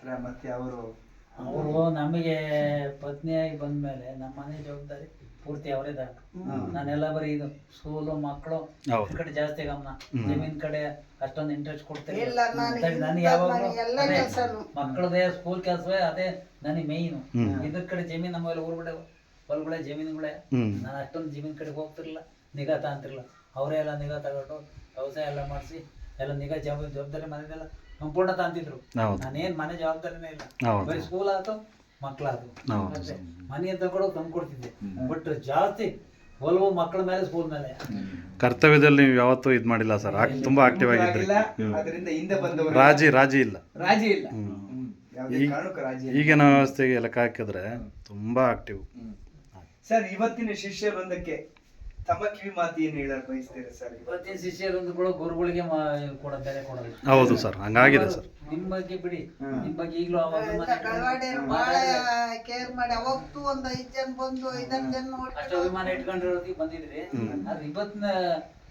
ಅಲ್ಲ, ಮತ್ತೆ ಅವರು ಅವರು ನಮಗೆ ಪತ್ನಿಯಾಗಿ ಬಂದ್ಮೇಲೆ ನಮ್ಮ ಮನೆ ಜವಾಬ್ದಾರಿ ಪೂರ್ತಿ ಅವರೇ ನಾನೆಲ್ಲ ಬರೀ ಇದು ಸ್ಕೂಲು ಮಕ್ಕಳು. ಈ ಕಡೆ ಜಾಸ್ತಿ ಗಮನ. ಜಮೀನ್ ಕಡೆ ಅಷ್ಟೊಂದು ಇಂಟ್ರೆಸ್ಟ್ ಕೊಡ್ತೇನೆ ನನಗೆ. ಮಕ್ಕಳದೇ ಸ್ಕೂಲ್ ಕೆಲಸವೇ ಅದೇ ನನಗೆ ಮೇಯ್ನು ಇದ್ರ ಕಡೆ ಜಮೀನ್ ನಮ್ಮಲ್ಲಿ ಊರುಗಡೆ ಹೊಲ್ಗಳೇ ಜಮೀನುಗಳೇ. ನಾನು ಅಷ್ಟೊಂದು ಜಮೀನ್ ಕಡೆ ಹೋಗ್ತಿರ್ಲಿಲ್ಲ. ನಿಗಾ ತಗೊಂತಿರ್ಲಿಲ್ಲ ಅವರೇ ಎಲ್ಲ ನಿಗಾ ತಗೊಂಡು ವ್ಯವಸಾಯ ಎಲ್ಲ ಮಾಡಿಸಿ ಎಲ್ಲ ನಿಗಾ ಜವಾಬ್ದಾರಿ ಜವಾಬ್ದಾರಿ ಮನೆಯಲ್ಲ ಸಂಪೂರ್ಣ ತಾಂತಿದ್ರು ನಾನೇನ್ ಮನೆ ಜವಾಬ್ದಾರಿನೇ ಇಲ್ಲ. ಬರೀ ಸ್ಕೂಲ್ ಆಯ್ತು ಮಕ್ಕಳಾದ್ರು ಮತ್ತೆ ಮನೆ ತಂದು ಕೊಡ್ತಿದ್ದೆ. ಬಟ್ ಜಾಸ್ತಿ ಒಲವು ಮಕ್ಕಳ ಮೇಲೆ ಸ್ಕೂಲ್ ಮೇಲೆ. ಕರ್ತವ್ಯದಲ್ಲಿ ನೀವು ಯಾವತ್ತೂ ಇದು ಮಾಡಿಲ್ಲ ಸರ್. ತುಂಬಾ ಆಕ್ಟಿವ್ ಆಗಿದ್ರಿ. ಅದರಿಂದ ಹಿಂದೆ ಬಂದವರು ರಾಜಿ ರಾಜಿ ಇಲ್ಲ. ರಾಜಿ ಇಲ್ಲ. ಈಗಿನ ವ್ಯವಸ್ಥೆಗೆ ಲೆಕ್ಕ ಹಾಕಿದ್ರೆ ತುಂಬಾ ಆಕ್ಟಿವ್. ಸರ್ ಇವತ್ತಿನ ಶಿಷ್ಯ ವೃಂದಕ್ಕೆ ತಮ್ಮ ಕಿವಿ ಮಾತು ಏನು ಹೇಳಕ್ ಬಯಸ್ತೀರಾ ಸರ್? ಇವತ್ತು? ಇವತ್ತಿನ ಶಿಷ್ಯರೊಂದು ಕೂಡ ಗುರುಗಳಿಗೆ ಕೊಡ ಬೆಲೆ ಕೊಡೋದು ಹೌದು ಸರ್ ಹಂಗಾಗಿದೆ ಸರ್. ನಿಮ್ ಬಗ್ಗೆ ಬಿಡಿ ನಿಮ್ ಬಗ್ಗೆ ಈಗಲೂ ಅವಾಗ ಬಹಳ ಕೇರ್ ಮಾಡಿ ಅವತ್ತು ಒಂದ್ ಐದ್ ಜನ ಬಂದು ಐದನ್ ಜನ ಅಷ್ಟು ಅಭಿಮಾನ ಇಟ್ಕೊಂಡಿರೋದಕ್ಕೆ ಬಂದಿದ್ರಿ. ಆದ್ರೆ ಇವತ್ತಿನ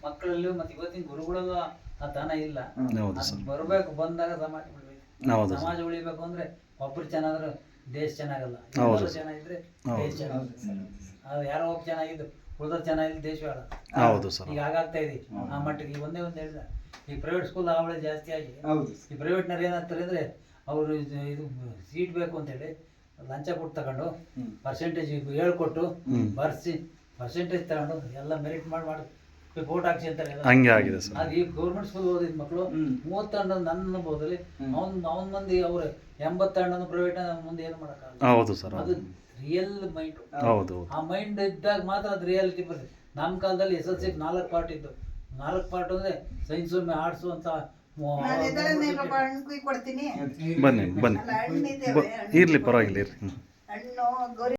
ಮಕ್ಕಳಲ್ಲೂ ಮತ್ತೆ ಇವತ್ತಿನ ಗುರುಗಳಲ್ಲೂ ಆ ತನ ಇಲ್ಲ. ಬರ್ಬೇಕು ಬಂದಾಗ ಸಮಾಜ ಉಳಿಬೇಕು. ಹೌದು ಸಮಾಜ ಉಳಿಬೇಕು ಅಂದ್ರೆ ಒಬ್ರು ಚೆನ್ನಾದ್ರೆ ದೇಶ ಚೆನ್ನಾಗಲ್ಲ. ಹೌದು. ಎಲ್ಲರೂ ಚೆನ್ನಾಗಿದ್ರೆ ದೇಶ ಅದು ಯಾರೋ ಒಬ್ಬ ಚೆನ್ನಾಗಿದ್ದು ಉಳಿದವ್ರು ಚೆನ್ನಾಗಿದ್ರೆ ದೇಶ ಬೇಡ. ಹೌದು ಸರ್. ಈಗ ಹಾಗಾಗ್ತಾ ಇದೆ. ಆ ಮಟ್ಟಿಗೆ ಈಗ ಒಂದೇ ಒಂದು ಹೇಳಿದ. ಈ ಪ್ರೈವೇಟ್ ಸ್ಕೂಲ್ ಆವಳೆ ಜಾಸ್ತಿ ಆಗಿ ಹೌದು. ಈ ಪ್ರೈವೇಟ್ನವ್ರು ಏನಾಗ್ತಾರೆ ಅಂದ್ರೆ ಅವರು ಇದು ಸೀಟ್ ಬೇಕು ಅಂತ ಹೇಳಿ ಲಂಚ ಕೊಟ್ಟು ತಗೊಂಡು. ಪರ್ಸೆಂಟೇಜ್ ಹೇಳ್ಕೊಟ್ಟು ಬರ್ಸಿ ಪರ್ಸೆಂಟೇಜ್ ತಗೊಂಡು ಎಲ್ಲ ಮೆರಿಟ್ ಮಾಡಿ ಮಾಡಿ. ಫೋಟೋ ಹಾಕ್ಸಿ ಅಂತಾರೆ ಎಲ್ಲ. ಹಂಗೆ ಆಗಿದೆ ಸರ್. ಅದು ಈ ಗೌರ್ಮೆಂಟ್ ಸ್ಕೂಲ್ ಓದಿದ ಮಕ್ಕಳು ಮೂವತ್ತು ಅಂಡ್ ನನ್ನ ಅನುಭವದಲ್ಲಿ ಅವ್ನ ಅವ್ನ ಮಂದಿ ಅವ್ರು ಎಂಬತ್ತಣ್ಣನು ಪ್ರೈವೇಟ್ ಮುಂದೆ ಏನು ಮಾಡೋಕ್ಕಾಗಲ್ಲ. ಹೌದು ಸರ್ ಅದು ರಿಯಲ್ ಮೈಂಡ್ ಹೌದು. ಆ ಮೈಂಡ್ ಇದ್ದಾಗ ಮಾತ್ರ ಅದು ರಿಯಾಲಿಟಿ ಬರ್ತದೆ ನಮ್ಮ ಕಾಲದಲ್ಲಿ ಎಸ್ ಎಲ್ ಸಿ ನಾಲ್ಕು ಪಾರ್ಟ್ ಇತ್ತು ನಾಲ್ಕು ಪಾರ್ಟ್ ಅಂದ್ರೆ ಸೈನ್ಸು ಆರ್ಟ್ಸು ಅಂತ ಬನ್ನಿ ಬನ್ನಿ. ಇರ್ಲಿ ಪರವಾಗಿಲ್ಲ ಇರ್ಲಿ.